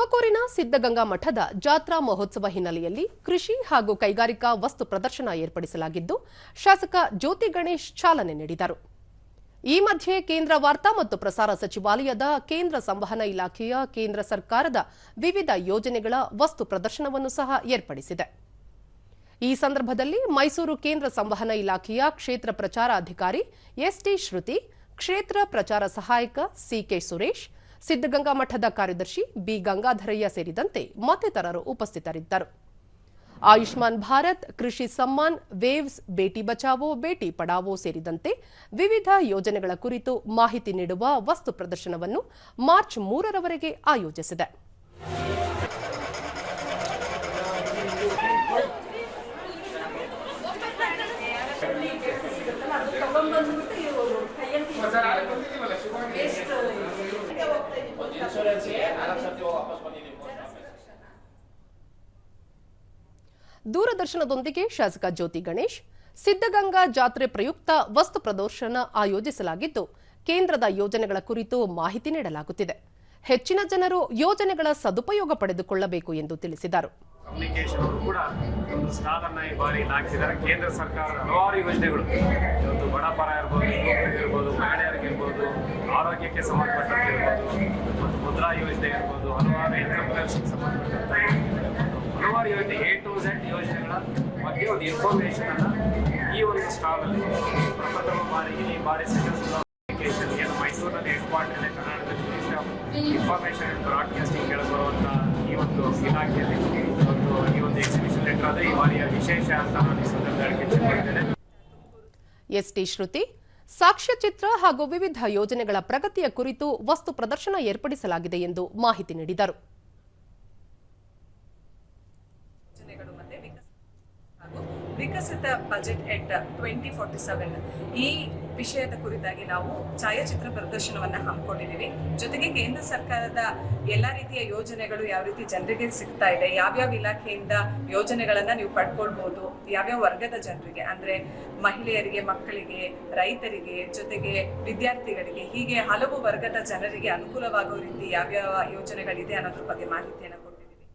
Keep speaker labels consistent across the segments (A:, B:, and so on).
A: ತುಮಕೂರಿನ ಸಿದ್ದಗಂಗಾ ಮಠದ ಜಾತ್ರಾ ಮಹೋತ್ಸವ ಹಿನ್ನೆಲೆಯಲ್ಲಿ ಕೃಷಿ ಹಾಗೂ ಕೈಗಾರಿಕಾ ವಸ್ತು ಪ್ರದರ್ಶನ ಏರ್ಪಡಿಸಲಾಗಿದ್ದು, ಶಾಸಕ ಜ್ಯೋತಿ ಗಣೇಶ್ ಚಾಲನೆ ನೀಡಿದರು. ಈ ಮಧ್ಯೆ ಕೇಂದ್ರ ವಾರ್ತಾ ಮತ್ತು ಪ್ರಸಾರ ಸಚಿವಾಲಯದ ಕೇಂದ್ರ ಸಂವಹನ ಇಲಾಖೆಯ ಕೇಂದ್ರ ಸರ್ಕಾರದ ವಿವಿಧ ಯೋಜನೆಗಳ ವಸ್ತು ಪ್ರದರ್ಶನವನ್ನು ಸಹ ಏರ್ಪಡಿಸಿದೆ. ಈ ಸಂದರ್ಭದಲ್ಲಿ ಮೈಸೂರು ಕೇಂದ್ರ ಸಂವಹನ ಇಲಾಖೆಯ ಕ್ಷೇತ್ರ ಪ್ರಚಾರ ಅಧಿಕಾರಿ ಎಸ್ಟಿ ಶ್ರುತಿ, ಕ್ಷೇತ್ರ ಪ್ರಚಾರ ಸಹಾಯಕ ಸಿಕೆ ಸುರೇಶ್ ಸಿದ್ದಗಂಗಾ ಮಠದ ಕಾರ್ಯದರ್ಶಿ ಬಿ. ಗಂಗಾಧರಯ್ಯ ಸೇರಿದಂತೆ ಮತ್ತಿತರರು ಉಪಸ್ಥಿತರಿದ್ದರು. ಆಯುಷ್ಮಾನ್ ಭಾರತ್, ಕೃಷಿ ಸಮ್ಮಾನ್, ವೇವ್ಸ್, ಬೇಟಿ ಬಚಾವೋ, ಬೇಟಿ ಪಡಾವೋ ಸೇರಿದಂತೆ ವಿವಿಧ ಯೋಜನೆಗಳ ಕುರಿತು ಮಾಹಿತಿ ನೀಡುವ ವಸ್ತು ಪ್ರದರ್ಶನವನ್ನು ಮಾರ್ಚ್ ಮೂರರವರೆಗೆ ಆಯೋಜಿಸಿದೆ. ದೂರದರ್ಶನದೊಂದಿಗೆ ಶಾಸಕ ಜ್ಯೋತಿ ಗಣೇಶ್ ಸಿದ್ದಗಂಗಾ ಜಾತ್ರೆ ಪ್ರಯುಕ್ತ ವಸ್ತು ಪ್ರದರ್ಶನ ಆಯೋಜಿಸಲಾಗಿದ್ದು, ಕೇಂದ್ರದ ಯೋಜನೆಗಳ ಕುರಿತು ಮಾಹಿತಿ ನೀಡಲಾಗುತ್ತಿದೆ. ಹೆಚ್ಚಿನ ಜನರು ಯೋಜನೆಗಳ ಸದುಪಯೋಗ ಪಡೆದುಕೊಳ್ಳಬೇಕು ಎಂದು ತಿಳಿಸಿದರು.
B: ಕಮ್ಯುನಿಕೇಶನ್ ಕೂಡ ಒಂದು ಸ್ಟಾಲ್ ಅನ್ನ ಈ ಬಾರಿ ಹಾಕಿದ್ದಾರೆ ಕೇಂದ್ರ ಸರ್ಕಾರದ ಹಲವಾರು ಯೋಜನೆಗಳು. ಇವತ್ತು ಬಡಪರ ಇರ್ಬೋದು, ಯುವಕರಿಗಿರ್ಬೋದು, ಮಹಿಳೆಯರಿಗಿರ್ಬೋದು, ಆರೋಗ್ಯಕ್ಕೆ ಸಂಬಂಧಪಟ್ಟಂತೆ ಇರ್ಬೋದು ಯೋಜನೆ ಇರ್ಬೋದು ಹಲವಾರು ಎಂಟರ್ಪ್ರಿನರ್ಶಿಪ್ ಸಂಬಂಧಪಟ್ಟಂತ. ಹಲವಾರು ಯೋಜನೆ ಎ ಟು ಝೆಡ್ ಯೋಜನೆಗಳ ಬಗ್ಗೆ ಒಂದು ಇನ್ಫಾರ್ಮೇಶನ್ ಅನ್ನ ಈ ಒಂದು ಸ್ಟಾಲ್ ಅಲ್ಲಿ ಪ್ರಪ್ರಥಮ ಬಾರಿಗೆ ಈ ಬಾರಿ ಕಮ್ಯುನಿಕೇಶನ್ ಏನು ಮೈಸೂರಿನಲ್ಲಿ ಎಕ್ಸ್ಪಾರ್ಟ್ ಇದೆ ಕರ್ನಾಟಕದಲ್ಲಿ ಇನ್ಫಾರ್ಮೇಶನ್ ಅಂಡ್ ಬ್ರಾಡ್ಕಾಸ್ಟಿಂಗ್ ಕೆಳಗೆ ಬರುವಂತ ಈ ಒಂದು ಇಲಾಖೆಯಲ್ಲಿ ಒಂದು, ಈ ಒಂದು ಎಕ್ಸಿಬಿಷನ್ ಲೆಟರ್ ಆದರೆ ಈ ಬಾರಿಯ ವಿಶೇಷ ಅಂತ ನಾನು ಈ ಸಂದರ್ಭದಲ್ಲಿ ಎಸ್
A: ಟಿ ಶ್ರುತಿ ಸಾಕ್ಷ್ಯಚಿತ್ರ ಹಾಗೂ ವಿವಿಧ ಯೋಜನೆಗಳ ಪ್ರಗತಿಯ ಕುರಿತು ವಸ್ತು ಪ್ರದರ್ಶನ ಏರ್ಪಡಿಸಲಾಗಿದೆ ಎಂದು ಮಾಹಿತಿ ನೀಡಿದರು.
C: ವಿಕಸಿತ budget at twenty forty seven ಈ ವಿಷಯದ ಕುರಿತಾಗಿ ನಾವು ಛಾಯಾಚಿತ್ರ ಪ್ರದರ್ಶನವನ್ನ ಹಮ್ಮಿಕೊಂಡಿದ್ದೀವಿ. ಜೊತೆಗೆ ಕೇಂದ್ರ ಸರ್ಕಾರದ ಎಲ್ಲ ರೀತಿಯ ಯೋಜನೆಗಳು ಯಾವ ರೀತಿ ಜನರಿಗೆ ಸಿಗ್ತಾ ಇದೆ, ಯಾವ್ಯಾವ ಇಲಾಖೆಯಿಂದ ಯೋಜನೆಗಳನ್ನ ನೀವು ಪಡ್ಕೊಳ್ಬಹುದು ಯಾವ್ಯಾವ ವರ್ಗದ ಜನರಿಗೆ, ಅಂದ್ರೆ ಮಹಿಳೆಯರಿಗೆ, ಮಕ್ಕಳಿಗೆ, ರೈತರಿಗೆ, ಜೊತೆಗೆ ವಿದ್ಯಾರ್ಥಿಗಳಿಗೆ ಹೀಗೆ ಹಲವು ವರ್ಗದ ಜನರಿಗೆ ಅನುಕೂಲವಾಗುವ ರೀತಿ ಯಾವ್ಯಾವ ಯೋಜನೆಗಳಿದೆ ಅನ್ನೋದ್ರ ಬಗ್ಗೆ ಮಾಹಿತಿಯನ್ನು ಕೊಟ್ಟಿದ್ದೀವಿ.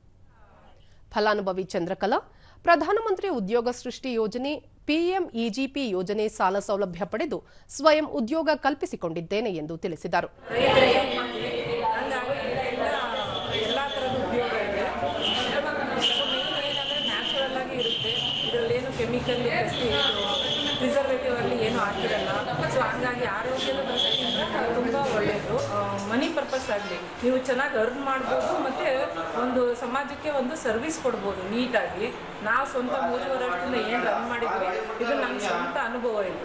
A: ಫಲಾನುಭವಿ ಚಂದ್ರಕಲಾ, ಪ್ರಧಾನಮಂತ್ರಿ ಉದ್ಯೋಗ ಸೃಷ್ಟಿ ಯೋಜನೆ ಪಿಎಂಇಜಿಪಿ ಯೋಜನೆ ಸಾಲ ಸೌಲಭ್ಯ ಪಡೆದು ಸ್ವಯಂ ಉದ್ಯೋಗ ಕಲ್ಪಿಸಿಕೊಂಡಿದ್ದೇನೆ ಎಂದು ತಿಳಿಸಿದರು.
D: ಪ್ರಿಸರ್ವೇಟಿವ್ ಅಲ್ಲಿ ಏನು ಹಾಕಿರಲ್ಲ. ಸೊ ಹಂಗಾಗಿ ಆರೋಗ್ಯದ ದೃಷ್ಟಿಯಿಂದ ತುಂಬ ಒಳ್ಳೆಯದು ಪರ್ಪಸ್ ಆಗಲಿ ನೀವು ಚೆನ್ನಾಗಿ ಅರ್ನ್ ಮಾಡ್ಬೋದು ಮತ್ತು ಒಂದು ಸಮಾಜಕ್ಕೆ ಒಂದು ಸರ್ವಿಸ್ ಕೊಡ್ಬೋದು ನೀಟಾಗಿ. ನಾವು ಸ್ವಂತ ಮೂರುವರೆ ವರ್ಷದಿಂದ ಏನು ರನ್ ಮಾಡಿದ್ವಿ, ಇದು ನಮ್ಮ ಸ್ವಂತ ಅನುಭವ ಇದು.